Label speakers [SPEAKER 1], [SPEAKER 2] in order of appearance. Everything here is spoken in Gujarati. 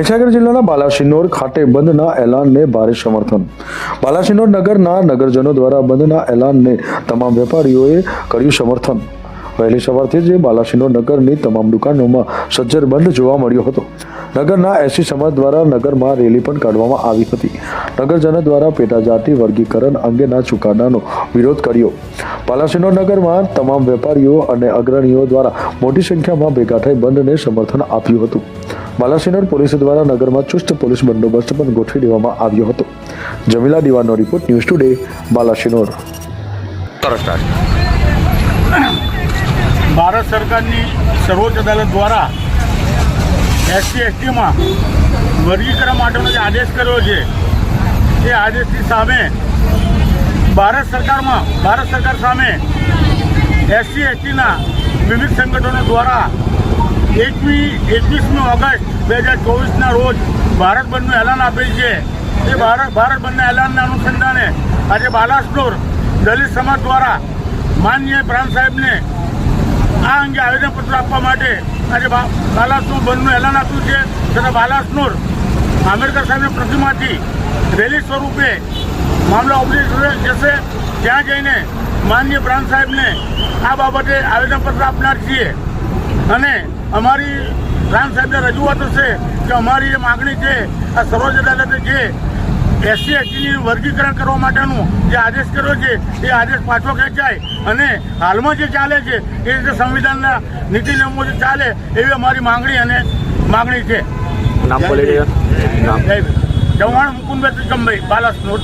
[SPEAKER 1] મહીસાગર જિલ્લાના બાલાસિનોર ખાતે બંધના એલાનને ભારે સમર્થન. બાલાસિનોર નગરના નગરજનો દ્વારા બંધના એલાનને તમામ વેપારીઓએ કર્યું સમર્થન. વહેલી સવારથી જ બાલાસિનોર નગરની તમામ દુકાનોમાં સજ્જર બંધ જોવા મળ્યો હતો. નગરના એસી સમાજ દ્વારા નગરમાં રેલી પણ કાઢવામાં આવી હતી. નગરજનો દ્વારા પેટા જાતિ વર્ગીકરણ અંગેના ચુકાદાનો વિરોધ કર્યો. બાલાસિનોર નગરમાં તમામ વેપારીઓ અને અગ્રણીઓ દ્વારા મોટી સંખ્યામાં ભેગા થઈ બંધને સમર્થન આપ્યું હતું. બાલાસિનોર પોલીસ દ્વારા નગરમાં ચુસ્ત પોલીસ બંદોબસ્ત પણ ગોઠવી દેવામાં આવ્યો હતો. Jamila દિવાનો report news today Balasinor.
[SPEAKER 2] Bharat સરકારની સર્વોચ્ચ અદાલત દ્વારા એસસી એસટીમાં વર્ગીકરણ માટેનો જે આદેશ કર્યો છે એ આદેશની સામે ભારત સરકારમાં ભારત સરકાર સામે એસસી એસટીના વિવિધ સંગઠનો દ્વારા એકવી, એકવીસમી ઓગસ્ટ બે હજાર ચોવીસના રોજ ભારત બંધનું એલાન આપેલ છે. એ ભારત ભારત બંધના એલાનના અનુસંધાને આજે બાલાસ્ટોર દલિત સમાજ દ્વારા માનનીય પ્રાંત સાહેબને આ અંગે આવેદનપત્ર આપવા માટે આજે બાલાસનોર બંધનું એલાન આપ્યું છે તથા બાલાસનોર આંબેડકર સાહેબની પ્રતિમાથી રેલી સ્વરૂપે મામલા ઓબ્લિક જશે. ત્યાં જઈને માનનીય પ્રાંત સાહેબને આ બાબતે આવેદનપત્ર આપનાર છીએ. અને અમારી પ્રાંત સાહેબને રજૂઆત હશે કે અમારી જે માગણી છે આ સર્વોચ્ચ અદાલતે જે એસસી એસટીની વર્ગીકરણ કરવા માટેનું જે આદેશ કર્યો છે એ આદેશ પાછો ખેંચાય અને હાલમાં જે ચાલે છે એ રીતે સંવિધાનના નીતિ નિયમો જે ચાલે એવી અમારી માંગણી અને માગણી છે. ચૌહાણ મુકુંદભાઈ ત્રિકમભાઈ બાલાસનોર